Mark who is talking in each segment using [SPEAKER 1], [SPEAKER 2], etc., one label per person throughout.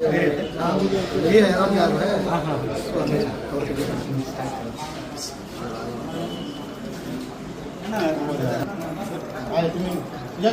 [SPEAKER 1] ये है राम यार है। आए तुम्हें है।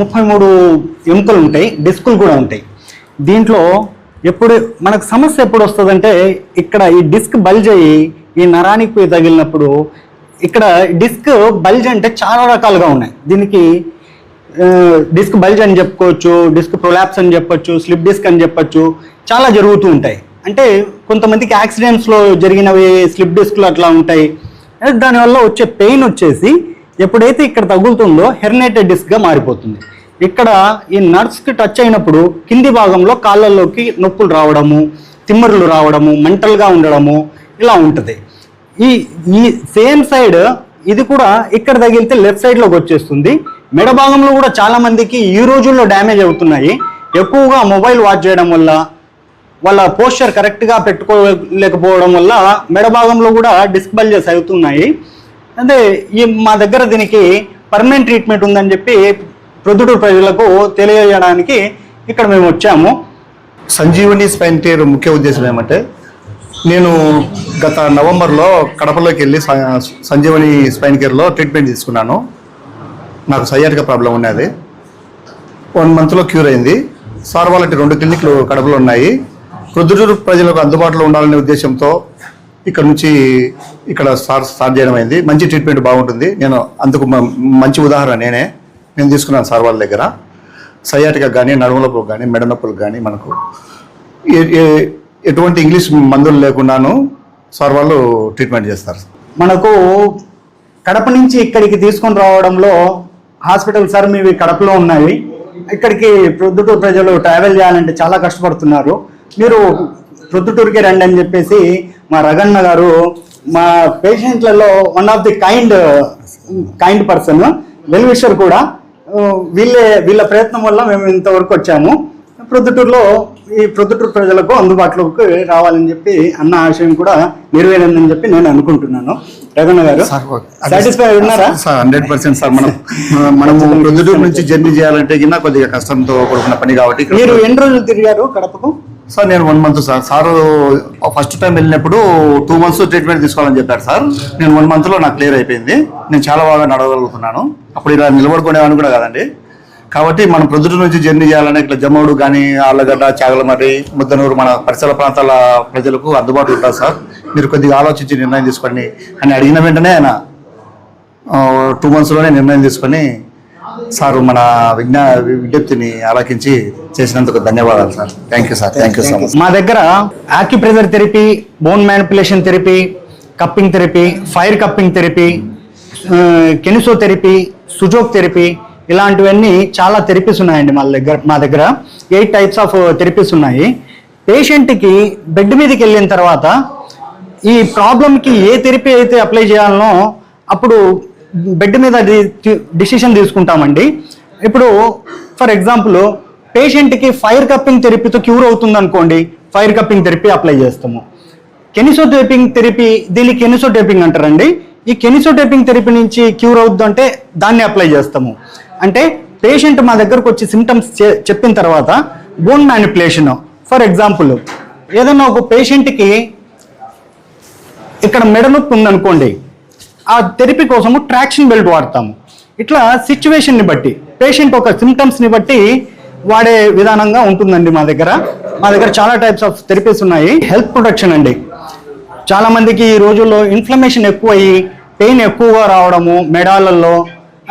[SPEAKER 2] ముప్పై మూడు ఎముకలు ఉంటాయి డిస్కులు కూడా ఉంటాయి. దీంట్లో ఎప్పుడు మనకు సమస్య ఎప్పుడు వస్తుందంటే ఇక్కడ ఈ డిస్క్ బల్జ్ అయ్యి ఈ నరానికి పోయి తగిలినప్పుడు ఇక్కడ డిస్క్ బల్జ్ అంటే చాలా రకాలుగా ఉన్నాయి. దీనికి డిస్క్ బల్జ్ అని చెప్పుకోవచ్చు డిస్క్ ప్రొలాప్స్ అని చెప్పొచ్చు స్లిప్ డిస్క్ అని చెప్పొచ్చు చాలా జరుగుతూ ఉంటాయి. అంటే కొంతమందికి యాక్సిడెంట్స్లో జరిగినవి స్లిప్ డిస్క్లు అట్లా ఉంటాయి. దానివల్ల వచ్చే పెయిన్ వచ్చేసి ఎప్పుడైతే ఇక్కడ తగులుతుందో హెర్నేటెడ్ డిస్క్గా మారిపోతుంది. ఇక్కడ ఈ నర్వ్స్కి టచ్ అయినప్పుడు కింది భాగంలో కాళ్ళల్లోకి నొప్పులు రావడము తిమ్మరులు రావడము మెంటల్గా ఉండడము ఇలా ఉంటుంది. ఈ ఈ సేమ్ సైడ్ ఇది కూడా ఇక్కడ తగిలితే లెఫ్ట్ సైడ్లోకి వచ్చేస్తుంది. మెడ భాగంలో కూడా చాలామందికి ఈ రోజుల్లో డ్యామేజ్ అవుతున్నాయి. ఎక్కువగా మొబైల్ వాచ్ చేయడం వల్ల వాళ్ళ పోస్చర్ కరెక్ట్గా పెట్టుకోలేకపోవడం వల్ల మెడ భాగంలో కూడా డిస్క్ బల్జెస్ అవుతున్నాయి. అంటే ఈ మా దగ్గర దీనికి పర్మనెంట్ ట్రీట్మెంట్ ఉందని చెప్పి ప్రొద్దుటూరు ప్రజలకు తెలియజేయడానికి ఇక్కడ మేము వచ్చాము.
[SPEAKER 3] సంజీవని స్పైన్ కేర్ ముఖ్య ఉద్దేశం ఏమంటే నేను గత నవంబర్లో కడపలోకి వెళ్ళి సంజీవని స్పైన్ కేర్లో ట్రీట్మెంట్ తీసుకున్నాను. నాకు సయాటిక ప్రాబ్లం ఉన్నది. వన్ మంత్లో క్యూర్ అయింది. సార్ వాళ్ళకి రెండు క్లినిక్లు కడపలో ఉన్నాయి. ప్రొద్దుటూరు ప్రజలకు అందుబాటులో ఉండాలనే ఉద్దేశంతో ఇక్కడ నుంచి ఇక్కడ స్టార్ట్ స్టార్ట్ చేయడం అయింది మంచి ట్రీట్మెంట్ బాగుంటుంది. నేను అందుకు మ- మంచి ఉదాహరణ నేనే. నేను తీసుకున్నాను సార్ వాళ్ళ దగ్గర. సయాటిక కానీ నడుము నొప్పులకు కానీ మెడ నొప్పులకు కానీ మనకు. ఏ- ఎటువంటి ఇంగ్లీష్ మందులు లేకుండాను సార్ వాళ్ళు ట్రీట్మెంట్ చేస్తారు.
[SPEAKER 2] మనకు కడప నుంచి ఇక్కడికి తీసుకొని రావడంలో హాస్పిటల్ సార్ మీవి కడపలో ఉన్నాయి. ఇక్కడికి ప్రొద్దుటూరు ప్రజలు ట్రావెల్ చేయాలంటే చాలా కష్టపడుతున్నారు. మీరు ప్రొద్దుటూరుకి రండి అని చెప్పేసి మా రగన్న గారు మా పేషెంట్లలో one of the kind kind person well wisher కూడా వీళ్ళే వీళ్ళ ప్రయత్నం వల్ల మేము ఇంతవరకు వచ్చాము. ప్రొద్దుటూరులో ఈ ప్రొద్దుటూరు ప్రజలకు అందుబాటులోకి రావాలని చెప్పి అన్న ఆశయం కూడా నెరవేరిందని చెప్పి నేను అనుకుంటున్నాను. రగన్న గారు సాటిస్ఫై ఉన్నారా?
[SPEAKER 3] Sir hundred percent sir. మనం మనము ప్రొద్దుటూరు నుంచి జర్నీ చేయాలంటే కింద కొద్దిగా కష్టంతో కూడుకున్న పని కాబట్టి
[SPEAKER 2] మీరు ఎన్ని రోజులు తిరిగారు కడపకు?
[SPEAKER 3] సార్ నేను one month sir. Sir first time వెళ్ళినప్పుడు టూ మంత్స్ ట్రీట్మెంట్ తీసుకోవాలని చెప్పారు సార్. నేను వన్ మంత్లో నాకు క్లియర్ అయిపోయింది. నేను చాలా బాగా నడవగలుగుతున్నాను. అప్పుడు ఇలా నిలబడుకునేవాడిని కూడా కాదండి. కాబట్టి మనం ప్రొద్దుటూరు నుంచి జర్నీ చేయాలని ఇట్లా జమ్మూడు కానీ ఆళ్ళగడ్డ చాగలమర్రి ముద్దనూరు మన పరిసర ప్రాంతాల ప్రజలకు అందుబాటులో ఉంటారు సార్. మీరు కొద్దిగా ఆలోచించి నిర్ణయం తీసుకోండి అని అడిగిన వెంటనే ఆయన టూ మంత్స్లోనే నిర్ణయం తీసుకొని సార్ మన విజ్ఞా విజ్ఞప్తిని ఆలకించి చేసినందుకు ధన్యవాదాలు sir. Thank you sir thank you so much
[SPEAKER 2] మా దగ్గర acupressure therapy bone manipulation therapy cupping therapy fire cupping therapy kinesio therapy sujok therapy ఇలాంటివన్నీ చాలా థెరపీస్ ఉన్నాయండి మా దగ్గర మా దగ్గర. ఎయిట్ టైప్స్ ఆఫ్ థెరపీస్ ఉన్నాయి. పేషెంట్కి బెడ్ మీదకి వెళ్ళిన తర్వాత ఈ ప్రాబ్లంకి ఏ థెరపీ అయితే అప్లై చేయాలనో అప్పుడు బెడ్ మీద డిసిషన్ తీసుకుంటామండి. ఇప్పుడు ఫర్ ఎగ్జాంపుల్ పేషెంట్కి ఫైర్ కప్పింగ్ థెరపీతో క్యూర్ అవుతుంది అనుకోండి ఫైర్ కప్పింగ్ థెరపీ అప్లై చేస్తాము. కెనిసోటేపింగ్ థెరపీ దీన్ని కెనిసోటేపింగ్ అంటారండి. ఈ కెనిసోటేపింగ్ థెరపీ నుంచి క్యూర్ అవుతుందంటే దాన్ని అప్లై చేస్తాము. అంటే పేషెంట్ మా దగ్గరకు వచ్చి సిమ్టమ్స్ చెప్పిన తర్వాత బోన్ మ్యానిపులేషన్ ఫర్ ఎగ్జాంపుల్ ఏదైనా ఒక పేషెంట్కి ఇక్కడ మెడ నొప్పి ఉందనుకోండి ఆ థెరపీ కోసము ట్రాక్షన్ బెల్ట్ వాడతాము. ఇట్లా సిచ్యువేషన్ని బట్టి పేషెంట్ ఒక సిమ్టమ్స్ని బట్టి వాడే విధానంగా ఉంటుందండి మా దగ్గర. మా దగ్గర చాలా టైప్స్ ఆఫ్ థెరపీస్ ఉన్నాయి. హెల్త్ ప్రొటెక్షన్ అండి. చాలా మందికి ఈ రోజుల్లో ఇన్ఫ్లమేషన్ ఎక్కువ అయ్యి పెయిన్ ఎక్కువగా రావడము మెడాలల్లో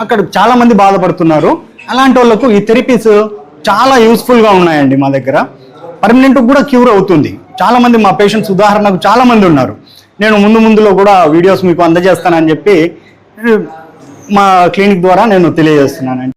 [SPEAKER 2] అక్కడ చాలా మంది బాధపడుతున్నారు. అలాంటి వాళ్ళకు ఈ థెరపీస్ చాలా యూస్ఫుల్గా ఉన్నాయండి మా దగ్గర. పర్మనెంట్ కూడా క్యూర్ అవుతుంది. చాలా మంది మా పేషెంట్స్ ఉదాహరణకు చాలా మంది ఉన్నారు. నేను ముందు ముందులో కూడా వీడియోస్ మీకు అందజేస్తానని చెప్పి మా క్లినిక్ ద్వారా నేను తెలియజేస్తున్నానండి.